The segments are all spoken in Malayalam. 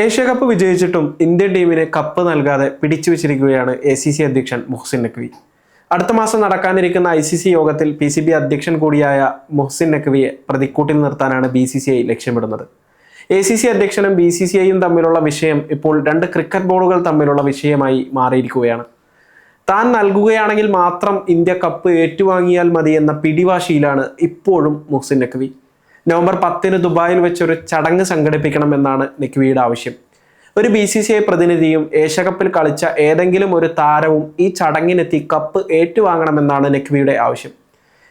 ഏഷ്യ കപ്പ് വിജയിച്ചിട്ടും ഇന്ത്യൻ ടീമിന് കപ്പ് നൽകാതെ പിടിച്ചു വെച്ചിരിക്കുകയാണ് എ സി സി അധ്യക്ഷൻ മുഹ്സിൻ നഖ്വി. അടുത്ത മാസം നടക്കാനിരിക്കുന്ന ഐ സി സി യോഗത്തിൽ പി സി ബി അധ്യക്ഷൻ കൂടിയായ മുഹ്സിൻ നഖ്വിയെ പ്രതിക്കൂട്ടിൽ നിർത്താനാണ് ബി സി സി ഐ ലക്ഷ്യമിടുന്നത്. എ സി സി അധ്യക്ഷനും ബി സി സി ഐയും തമ്മിലുള്ള വിഷയം ഇപ്പോൾ രണ്ട് ക്രിക്കറ്റ് ബോർഡുകൾ തമ്മിലുള്ള വിഷയമായി മാറിയിരിക്കുകയാണ്. താൻ നൽകുകയാണെങ്കിൽ മാത്രം ഇന്ത്യ കപ്പ് ഏറ്റുവാങ്ങിയാൽ മതി എന്ന പിടിവാശിയിലാണ് ഇപ്പോഴും മുഹ്സിൻ നഖ്വി. നവംബർ പത്തിന് ദുബായിൽ വെച്ചൊരു ചടങ്ങ് സംഘടിപ്പിക്കണം എന്നാണ് നിക്വിയുടെ ആവശ്യം. ഒരു ബി സി സി ഐ പ്രതിനിധിയും ഏഷ്യകപ്പിൽ കളിച്ച ഏതെങ്കിലും ഒരു താരവും ഈ ചടങ്ങിനെത്തി കപ്പ് ഏറ്റുവാങ്ങണമെന്നാണ് നെക്വിയുടെ ആവശ്യം.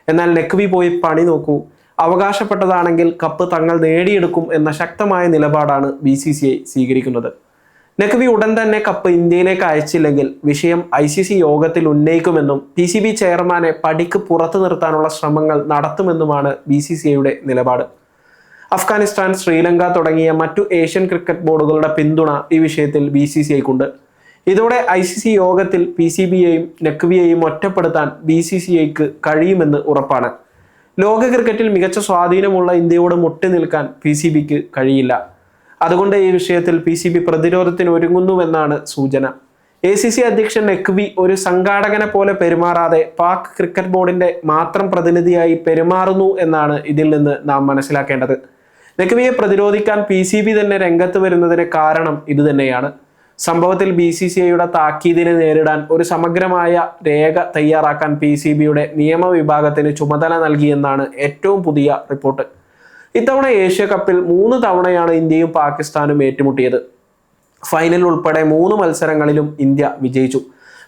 എന്നാൽ നെക്വി പോയി പണി നോക്കൂ. അവകാശപ്പെട്ടതാണെങ്കിൽ കപ്പ് തങ്ങൾ നേടിയെടുക്കും എന്ന ശക്തമായ നിലപാടാണ് ബി സ്വീകരിക്കുന്നത്. നഖ്വി ഉടൻ തന്നെ കപ്പ് ഇന്ത്യയിലേക്ക് അയച്ചില്ലെങ്കിൽ വിഷയം ഐ സി സി യോഗത്തിൽ ഉന്നയിക്കുമെന്നും പി സി ബി ചെയർമാനെ പടിക്ക് പുറത്തു നിർത്താനുള്ള ശ്രമങ്ങൾ നടത്തുമെന്നുമാണ് ബി സി സി ഐയുടെ നിലപാട്. അഫ്ഗാനിസ്ഥാൻ ശ്രീലങ്ക തുടങ്ങിയ മറ്റു ഏഷ്യൻ ക്രിക്കറ്റ് ബോർഡുകളുടെ പിന്തുണ ഈ വിഷയത്തിൽ ബി സി സി ഐക്കുണ്ട്. ഇതോടെ ഐ സി സി യോഗത്തിൽ പി സി ബിയെയും നഖ്വിയെയും ഒറ്റപ്പെടുത്താൻ ബി സി സി ഐക്ക് കഴിയുമെന്ന് ഉറപ്പാണ്. ലോക ക്രിക്കറ്റിൽ മികച്ച സ്വാധീനമുള്ള ഇന്ത്യയോട് മുട്ടി നിൽക്കാൻ പി സി ബിക്ക് കഴിയില്ല. അതുകൊണ്ട് ഈ വിഷയത്തിൽ പി സി ബി പ്രതിരോധത്തിന് ഒരുങ്ങുന്നുവെന്നാണ് സൂചന. എ സി സി അധ്യക്ഷൻ നഖ്വി ഒരു സംഘാടകനെ പോലെ പെരുമാറാതെ പാക് ക്രിക്കറ്റ് ബോർഡിന്റെ മാത്രം പ്രതിനിധിയായി പെരുമാറുന്നു എന്നാണ് ഇതിൽ നിന്ന് നാം മനസ്സിലാക്കേണ്ടത്. നഖ്വിയെ പ്രതിരോധിക്കാൻ പി സി ബി തന്നെ രംഗത്ത് വരുന്നതിന് കാരണം ഇതുതന്നെയാണ് സംഭവത്തിൽ ബി സി സി ഐയുടെ താക്കീതിനെ നേരിടാൻ ഒരു സമഗ്രമായ രേഖ തയ്യാറാക്കാൻ പി സി ബിയുടെ നിയമവിഭാഗത്തിന് ചുമതല നൽകിയെന്നാണ് ഏറ്റവും പുതിയ റിപ്പോർട്ട്. ഇത്തവണ ഏഷ്യ കപ്പിൽ മൂന്ന് തവണയാണ് ഇന്ത്യയും പാകിസ്ഥാനും ഏറ്റുമുട്ടിയത്. ഫൈനൽ ഉൾപ്പെടെ മൂന്ന് മത്സരങ്ങളിലും ഇന്ത്യ വിജയിച്ചു.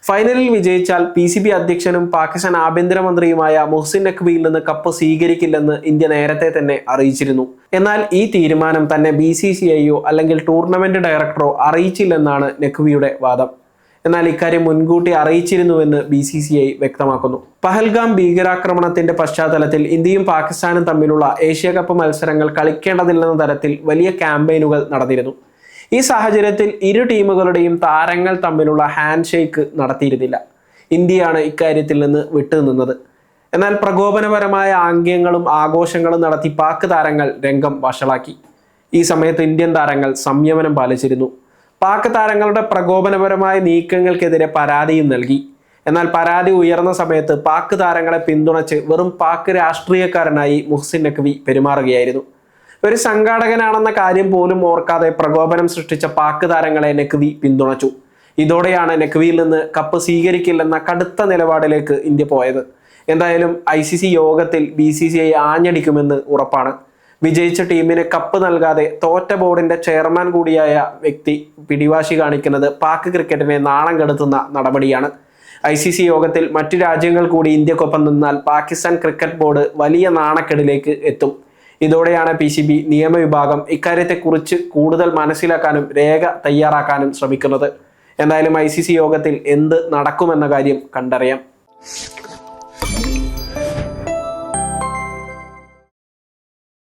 ഫൈനലിൽ വിജയിച്ചാൽ പി സി ബി അധ്യക്ഷനും പാകിസ്ഥാൻ ആഭ്യന്തരമന്ത്രിയുമായ മുഹ്സിൻ നഖ്വിയിൽ നിന്ന് കപ്പ് സ്വീകരിക്കില്ലെന്ന് ഇന്ത്യ നേരത്തെ തന്നെ അറിയിച്ചിരുന്നു. എന്നാൽ ഈ തീരുമാനം തന്നെ ബി സി സി ഐയോ അല്ലെങ്കിൽ ടൂർണമെന്റ് ഡയറക്ടറോ അറിയിച്ചില്ലെന്നാണ് നഖ്വിയുടെ വാദം. എന്നാൽ ഇക്കാര്യം മുൻകൂട്ടി അറിയിച്ചിരുന്നുവെന്ന് ബി സി സി ഐ വ്യക്തമാക്കുന്നു. പഹൽഗാം ഭീകരാക്രമണത്തിന്റെ പശ്ചാത്തലത്തിൽ ഇന്ത്യയും പാകിസ്ഥാനും തമ്മിലുള്ള ഏഷ്യ കപ്പ് മത്സരങ്ങൾ കളിക്കേണ്ടതില്ലെന്ന തരത്തിൽ വലിയ ക്യാമ്പയിനുകൾ നടന്നിരുന്നു. ഈ സാഹചര്യത്തിൽ ഇരു ടീമുകളുടെയും താരങ്ങൾ തമ്മിലുള്ള ഹാൻഡ് ഷേക്ക് നടത്തിയിരുന്നില്ല. ഇന്ത്യയാണ് ഇക്കാര്യത്തിൽ നിന്ന് വിട്ടുനിന്നത്. എന്നാൽ പ്രകോപനപരമായ ആംഗ്യങ്ങളും ആഘോഷങ്ങളും നടത്തി പാക് താരങ്ങൾ രംഗം വഷളാക്കി. ഈ സമയത്ത് ഇന്ത്യൻ താരങ്ങൾ സംയമനം പാലിച്ചിരുന്നു. പാക് താരങ്ങളുടെ പ്രകോപനപരമായ നീക്കങ്ങൾക്കെതിരെ പരാതിയും നൽകി. എന്നാൽ പരാതി ഉയർന്ന സമയത്ത് പാക് താരങ്ങളെ പിന്തുണച്ച് വെറും പാക് രാഷ്ട്രീയക്കാരനായി മുഹ്സിൻ നഖ്വി പെരുമാറുകയായിരുന്നു. ഒരു സംഘാടകനാണെന്ന കാര്യം പോലും ഓർക്കാതെ പ്രകോപനം സൃഷ്ടിച്ച പാക് താരങ്ങളെ നഖ്വി പിന്തുണച്ചു. ഇതോടെയാണ് നഖ്വിയിൽ നിന്ന് കപ്പ് സ്വീകരിക്കില്ലെന്ന കടുത്ത നിലപാടിലേക്ക് ഇന്ത്യ പോയത്. എന്തായാലും ഐ യോഗത്തിൽ ബി സി ആഞ്ഞടിക്കുമെന്ന് ഉറപ്പാണ്. വിജയിച്ച ടീമിന് കപ്പ് നൽകാതെ തോറ്റ ബോർഡിന്റെ ചെയർമാൻ കൂടിയായ വ്യക്തി പിടിവാശി കാണിക്കുന്നത് പാക് ക്രിക്കറ്റിനെ നാണം കെടുത്തുന്ന നടപടിയാണ്. ഐ സി സി യോഗത്തിൽ മറ്റു രാജ്യങ്ങൾ കൂടി ഇന്ത്യക്കൊപ്പം നിന്നാൽ പാകിസ്ഥാൻ ക്രിക്കറ്റ് ബോർഡ് വലിയ നാണക്കെടിലേക്ക് എത്തും. ഇതോടെയാണ് പി സി ബി നിയമവിഭാഗം ഇക്കാര്യത്തെക്കുറിച്ച് കൂടുതൽ മനസ്സിലാക്കാനും രേഖ തയ്യാറാക്കാനും ശ്രമിക്കുന്നത്. എന്തായാലും ഐ സി സി യോഗത്തിൽ എന്ത് നടക്കുമെന്ന കാര്യം കണ്ടറിയാം.